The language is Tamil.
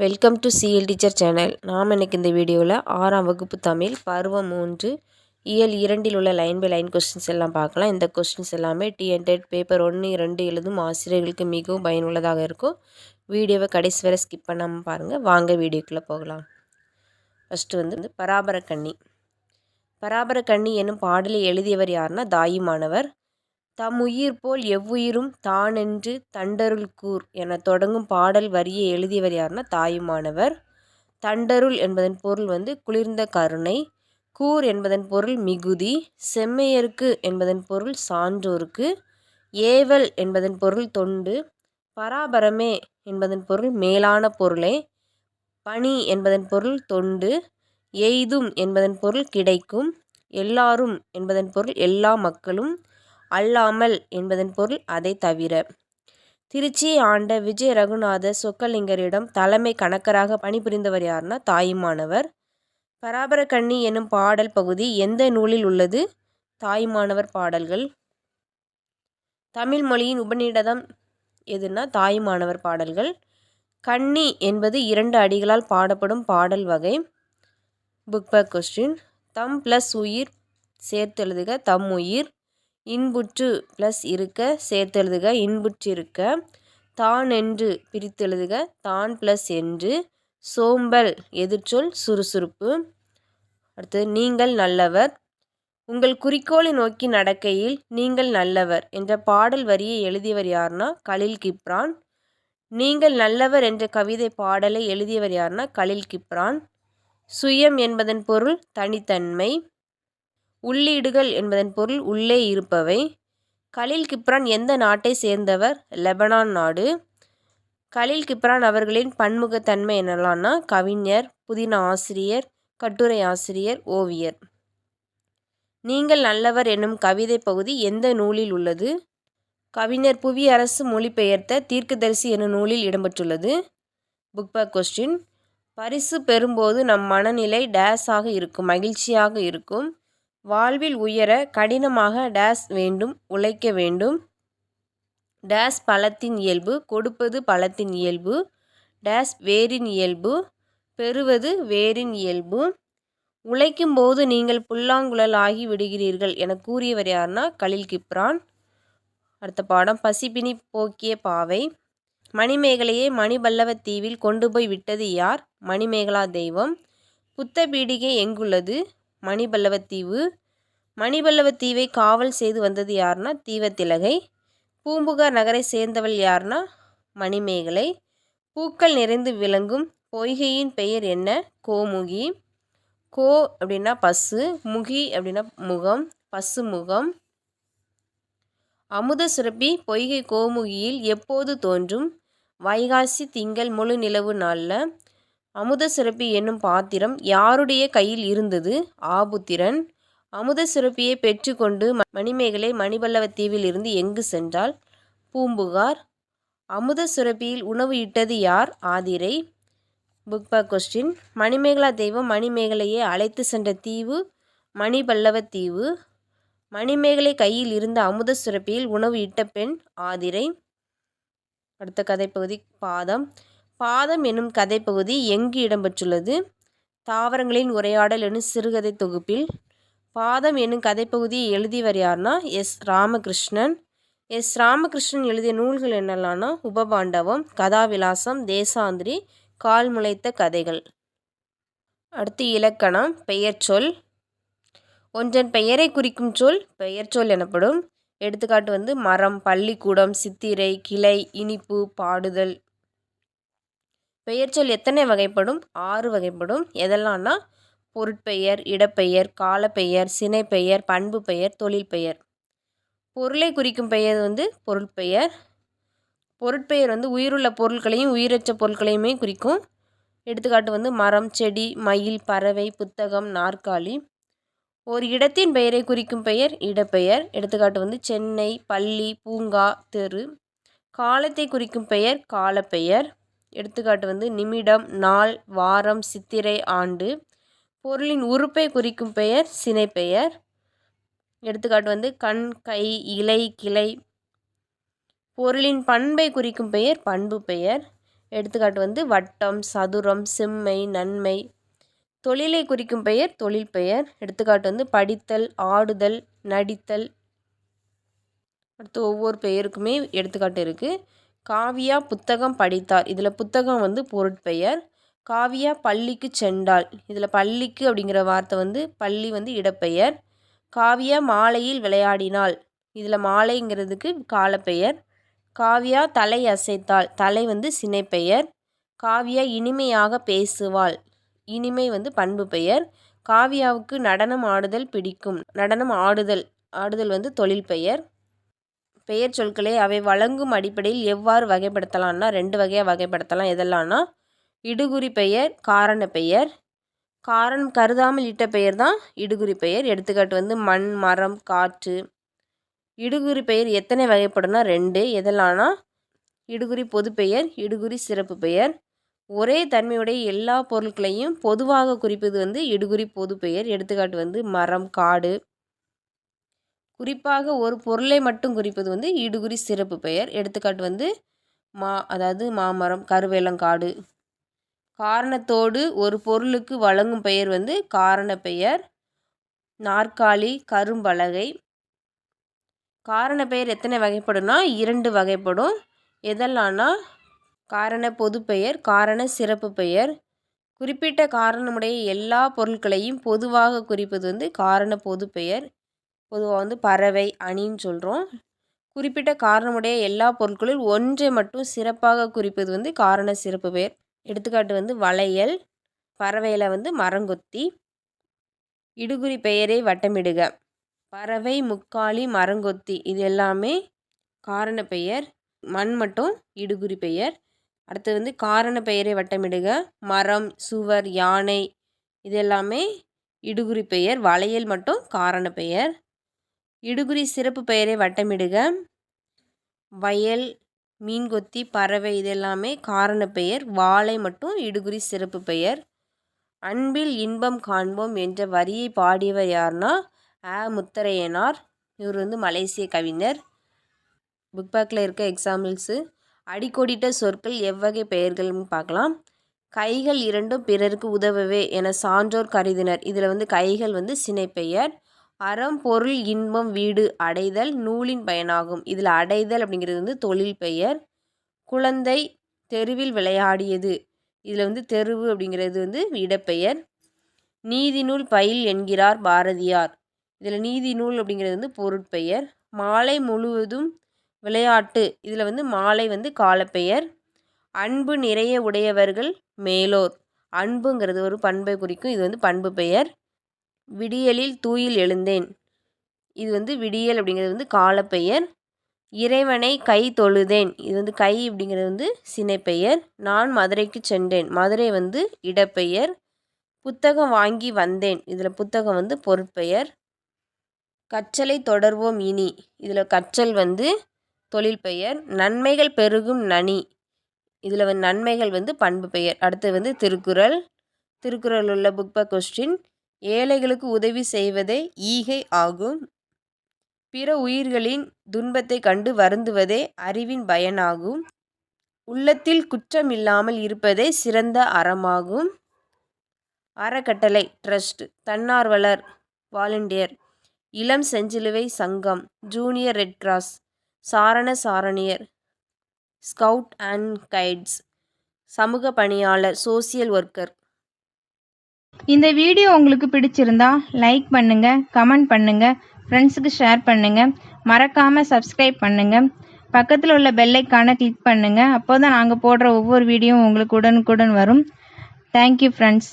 Welcome to CL teacher channel நாம் எனக்கு இந்த வீடியோவில் ஆறாம் வகுப்பு தமிழ் பருவம் மூன்று இயல் இரண்டில் உள்ள லைன் பை லைன் கொஸ்டின்ஸ் எல்லாம் பார்க்கலாம். இந்த கொஸ்டின்ஸ் எல்லாமே டிஎன்டெட் பேப்பர் ஒன்று இரண்டு எழுதும் ஆசிரியர்களுக்கு மிகவும் பயனுள்ளதாக இருக்கும். வீடியோவை கடைசி வரை ஸ்கிப் பண்ணாமல் பாருங்கள் வாங்க வீடியோக்குள்ளே போகலாம். ஃபஸ்ட்டு வந்து பராபர கண்ணி பராபர கண்ணி என்னும் பாடலை எழுதியவர் யாருன்னா தாயுமானவர். தம் உயிர் போல் எவ்வுயிரும் தானென்று தண்டருள் கூர் என தொடங்கும் பாடல் வரியை எழுதியவர் யாருன்னா தாயுமானவர். தண்டருள் என்பதன் பொருள் வந்து குளிர்ந்த கருணை கூர் என்பதன் பொருள் மிகுதி செம்மையருக்கு என்பதன் பொருள் சான்றோருக்கு ஏவல் என்பதன் பொருள் தொண்டு பராபரமே என்பதன் பொருள் மேலான பொருளே பணி என்பதன் பொருள் தொண்டு எய்தும் என்பதன் பொருள் கிடைக்கும் எல்லாரும் என்பதன் பொருள் எல்லா மக்களும் அல்லாமல் என்பதன் பொருள் அதை தவிர. திருச்சியை ஆண்ட விஜய ரகுநாத சொக்கலிங்கரிடம் தலைமை கணக்கராக பணிபுரிந்தவர் யார்னா தாயுமானவர். பராபரக்கண்ணி என்னும் பாடல் பகுதி எந்த நூலில் உள்ளது? தாய்மானவர் பாடல்கள். தமிழ் மொழியின் உபநிடதம் எதுனா தாய்மானவர் பாடல்கள். கண்ணி என்பது இரண்டு அடிகளால் பாடப்படும் பாடல் வகை. புக் பேக் கொஸ்டின் தம் ப்ளஸ் உயிர் சேர்த்தெழுதுக தம் உயிர். இன்புற்று ப்ளஸ் இருக்க சேர்த்தெழுதுக. இன்புற்றிருக்க தான் என்று பிரித்தெழுதுக. தான் ப்ளஸ் என்று. சோம்பல் எதிர்ச்சொல் சுறுசுறுப்பு. அடுத்தது நீங்கள் நல்லவர். உங்கள் குறிக்கோளை நோக்கி நடக்கையில் நீங்கள் நல்லவர் என்ற பாடல் வரியை எழுதியவர் யார்னா கலில் கிப்ரான். நீங்கள் நல்லவர் என்ற கவிதை பாடலை எழுதியவர் யார்னா கலில் கிப்ரான். சுயம் என்பதன் பொருள் தனித்தன்மை. உள்ளீடுகள் என்பதன் பொருள் உள்ளே இருப்பவை. கலில் கிப்ரான் எந்த நாட்டை சேர்ந்தவர்? லெபனான் நாடு. கலில் கிப்ரான் அவர்களின் பன்முகத்தன்மை என்னலான்னா கவிஞர் புதின ஆசிரியர் கட்டுரை ஆசிரியர் ஓவியர். நீங்கள் நல்லவர் என்னும் கவிதை பகுதி எந்த நூலில் உள்ளது? கவிஞர் புவியரசு மொழிபெயர்த்த தீர்க்கதரிசி என்னும் நூலில் இடம்பெற்றுள்ளது. புக் பேக் கொஸ்டின் பரிசு பெறும்போது நம் மனநிலை டேஸாக இருக்கும் மகிழ்ச்சியாக இருக்கும். வாழ்வில் உயர கடினமாக டேஸ் வேண்டும் உழைக்க வேண்டும். டேஸ் பழத்தின் இயல்பு கொடுப்பது பழத்தின் இயல்பு. டேஸ் வேரின் இயல்பு பெறுவது வேரின் இயல்பு. உழைக்கும் போது நீங்கள் புல்லாங்குழல் ஆகி விடுகிறீர்கள் என கூறியவர் யார்னா கலில் கிப்ரான். அடுத்த பாடம் பசிப்பினி போக்கிய பாவை. மணிமேகலையை மணிபல்லவ தீவில் கொண்டு போய் விட்டது யார்? மணிமேகலா தெய்வம். புத்த பீடிகை எங்குள்ளது? மணிபல்லவத்தீவு. மணிபல்லவத்தீவை காவல் செய்து வந்தது யார்னா தீவத்திலகை. பூம்புகார் நகரை சேர்ந்தவள் யார்னா மணிமேகலை. பூக்கள் நிறைந்து விளங்கும் பொய்கையின் பெயர் என்ன? கோமுகி. கோ அப்படின்னா பசு முகி அப்படின்னா முகம் பசு முகம் அமுத சுரப்பி பொய்கை கோமுகியில் எப்போது தோன்றும்? வைகாசி திங்கள் முழு நிலவு நாளில். அமுத சுரப்பி என்னும் பாத்திரம் யாருடைய கையில் இருந்தது? ஆபுத்திரன் அமுத சுரப்பியை பெற்றுக்கொண்டு மணிமேகலை மணிபல்லவத்தீவில் இருந்து எங்கு சென்றாள்? பூம்புகார். அமுத சுரப்பியில் உணவு இட்டது யார்? Aadhirai. Book back question Manimekala தெய்வம் மணிமேகலையை அழைத்து சென்ற தீவு மணிபல்லவ தீவு மணிமேகலை கையில் இருந்த அமுத சுரப்பியில் உணவு இட்ட பெண் ஆதிரை. அடுத்த கதைப்பகுதி பாதம். பாதம் என்னும் கதைப்பகுதி எங்கு இடம்பெற்றுள்ளது? தாவரங்களின் உரையாடல் என்னும் சிறுகதை தொகுப்பில். பாதம் என்னும் கதைப்பகுதியை எழுதியவர் யார்னா? எஸ். ராமகிருஷ்ணன். எஸ். ராமகிருஷ்ணன் எழுதிய நூல்கள் என்னெல்லாம்னா? உபபாண்டவம் கதாவிலாசம் தேசாந்திரி கால் முளைத்த கதைகள். அடுத்து இலக்கணம் பெயர்ச்சொல் ஒன்றன் பெயரை குறிக்கும் சொல் பெயர்ச்சொல் எனப்படும். எடுத்துக்காட்டு வந்து மரம் பள்ளிக்கூடம் சித்திரை கிளை இனிப்பு பாடுதல். பெயர்ச்சொல் எத்தனை வகைப்படும்? ஆறு வகைப்படும். எதெல்லாம்னா பொருட்பெயர் இடப்பெயர் காலப்பெயர் சினைப்பெயர் பண்பு பெயர் தொழில் பெயர் பொருளை குறிக்கும் பெயர் வந்து பொருட்பெயர். பொருட்பெயர் வந்து உயிருள்ள பொருட்களையும் உயிரற்ற பொருட்களையுமே குறிக்கும். எடுத்துக்காட்டு வந்து மரம் செடி மயில் பறவை புத்தகம் நாற்காலி. ஒரு இடத்தின் பெயரை குறிக்கும் பெயர் இடப்பெயர். எடுத்துக்காட்டு வந்து சென்னை பள்ளி பூங்கா தெரு. காலத்தை குறிக்கும் பெயர் காலப்பெயர். எடுத்துக்காட்டு வந்து நிமிடம் நாள் வாரம் சித்திரை ஆண்டு. பொருளின் உறுப்பை குறிக்கும் பெயர் சினைப்பெயர் எடுத்துக்காட்டு வந்து கண் கை இலை கிளை. பொருளின் பண்பை குறிக்கும் பெயர் பண்பு பெயர். எடுத்துக்காட்டு வந்து வட்டம் சதுரம் செம்மை நன்மை. தொழிலை குறிக்கும் பெயர் தொழில் பெயர். எடுத்துக்காட்டு வந்து படித்தல் ஆடுதல் நடித்தல். அடுத்து ஒவ்வொரு பெயருக்குமே எடுத்துக்காட்டு இருக்குது காவியா புத்தகம் படித்தார். இதில் புத்தகம் வந்து பொருட்பெயர். காவியா பள்ளிக்கு சென்றாள். இதில் பள்ளிக்கு அப்படிங்கிற வார்த்தை வந்து பள்ளி வந்து இடப்பெயர். காவியா மாலையில் விளையாடினாள். இதில் மாலைங்கிறதுக்கு காலப்பெயர். காவியா தலை அசைத்தாள். தலை வந்து சினைப்பெயர். காவியா இனிமையாக பேசுவாள். இனிமை வந்து பண்பு பெயர். காவியாவுக்கு நடனம் ஆடுதல் பிடிக்கும். நடனம் ஆடுதல். ஆடுதல் வந்து தொழில் பெயர். பெயர் சொற்களை அவை வழங்கும் அடிப்படையில் எவ்வாறு வகைப்படுத்தலாம்னா ரெண்டு வகையாக வகைப்படுத்தலாம். எதெல்லாம்னா இடுகுறி பெயர் காரண பெயர். காரணம் கருதாமல் இட்ட பெயர் தான் இடுகுறி பெயர். எடுத்துக்காட்டு வந்து மண் மரம் காற்று. இடுகுறி பெயர் எத்தனை வகைப்படும்னா ரெண்டு. எதெல்லாம்னா இடுகுறி பொது பெயர் இடுகுறி சிறப்பு பெயர். ஒரே தன்மையுடைய எல்லா பொருட்களையும் பொதுவாக குறிப்பது வந்து இடுகுறி பொது பெயர். எடுத்துக்காட்டு வந்து மரம் காடு. குறிப்பாக ஒரு பொருளை மட்டும் குறிப்பது வந்து இடுகுறி சிறப்பு பெயர். எடுத்துக்காட்டு வந்து மா அதாவது மாமரம் கருவேலங்காடு. காரணத்தோடு ஒரு பொருளுக்கு வழங்கும் பெயர் வந்து காரண பெயர். நாற்காலி கரும்பலகை. காரண பெயர் எத்தனை வகைப்படும்னா இரண்டு வகைப்படும். எதெல்லாம்னா காரண பொது பெயர் காரண சிறப்பு பெயர். குறிப்பிட்ட காரணமுடைய எல்லா பொருட்களையும் பொதுவாக குறிப்பது வந்து காரண பொது பெயர். பொதுவாக வந்து பறவை அணின்னு சொல்கிறோம் குறிப்பிட்ட காரணமுடைய எல்லா பொருட்களில் ஒன்றை மட்டும் சிறப்பாக குறிப்பது வந்து காரண சிறப்பு பெயர். எடுத்துக்காட்டு வந்து வளையல் பறவையில் வந்து மரங்கொத்தி இடுகுறி பெயரை வட்டமிடுக. பறவை முக்காலி மரங்கொத்தி இது எல்லாமே காரண பெயர். மண் மட்டும் இடுகுறி பெயர். அடுத்து வந்து காரண பெயரை வட்டமிடுக. மரம் சுவர் யானை இது எல்லாமே இடுகுறி பெயர். வளையல் மட்டும் காரண பெயர். இடுகுறி சிறப்பு பெயரை வட்டமிடுக. வயல் மீன்கொத்தி பறவை இதெல்லாமே காரண பெயர். வாழை மட்டும் இடுகுறி சிறப்பு பெயர். அன்பில் இன்பம் காண்போம் என்ற வரியை பாடியவர் யார்னா ஆ முத்தரையனார். இவர் வந்து மலேசிய கவிஞர். புக் பேக்கில் இருக்க எக்ஸாம்பிள்ஸு அடிக்கோடிட்ட சொற்கள் எவ்வகை பெயர்கள்னு பார்க்கலாம். கைகள் இரண்டும் பிறருக்கு உதவவே என சான்றோர் கருதினர். இதில் வந்து கைகள் வந்து சினைப்பெயர். அறம் பொருள் இன்பம் வீடு அடைதல் நூலின் பயனாகும். இதில் அடைதல் அப்படிங்கிறது வந்து தொழில் பெயர். குழந்தை தெருவில் விளையாடியது. இதில் வந்து தெருவு அப்படிங்கிறது வந்து இடப்பெயர். நீதிநூல் பயில் என்கிறார் பாரதியார். இதில் நீதி நூல் அப்படிங்கிறது வந்து பொருட்பெயர். மாலை முழுவதும் விளையாட்டு. இதில் வந்து மாலை வந்து காலப்பெயர். அன்பு நிறைய உடையவர்கள் மேலோர். அன்புங்கிறது ஒரு பண்பை குறிக்கும். இது வந்து பண்பு பெயர். விடியலில் தூயில் எழுந்தேன். இது வந்து விடியல் அப்படிங்கிறது வந்து காலப்பெயர். இறைவனை கை தொழுதேன். இது வந்து கை அப்படிங்கிறது வந்து சினைப்பெயர். நான் மதுரைக்கு சென்றேன். மதுரை வந்து இடப்பெயர். புத்தகம் வாங்கி வந்தேன். இதில் புத்தகம் வந்து பொருட்பெயர். கற்றலை தொடர்வோம் இனி. இதில் கற்றல் வந்து தொழில் பெயர் நன்மைகள் பெருகும் நனி. இதில் வந்து நன்மைகள் வந்து பண்பு பெயர் அடுத்து வந்து திருக்குறள். திருக்குறள் உள்ள புக் ப கொஸ்டின் ஏழைகளுக்கு உதவி செய்வதே ஈகை ஆகும். பிற உயிர்களின் துன்பத்தை கண்டு வருந்துவதே அறிவின் பயனாகும். உள்ளத்தில் குற்றமில்லாமல் இருப்பதே சிறந்த அறமாகும். அறக்கட்டளை ட்ரஸ்ட் தன்னார்வலர் வாலண்டியர் இளம் செஞ்சிலுவை சங்கம் ஜூனியர் ரெட் கிராஸ் சாரண சாரணியர் ஸ்கவுட் அண்ட் கைட்ஸ் சமூக பணியாளர் சோசியல் ஒர்க்கர் இந்த வீடியோ உங்களுக்கு பிடிச்சிருந்தா லைக் பண்ணுங்க கமெண்ட் பண்ணுங்க ஃப்ரெண்ட்ஸுக்கு ஷேர் பண்ணுங்க மறக்காம சப்ஸ்கிரைப் பண்ணுங்க. பக்கத்தில் உள்ள பெல்லைக்கான கிளிக் பண்ணுங்க. அப்போ தான் நாங்கள் போடுற ஒவ்வொரு வீடியோவும் உங்களுக்கு உடனுக்குடன் வரும். Thank you friends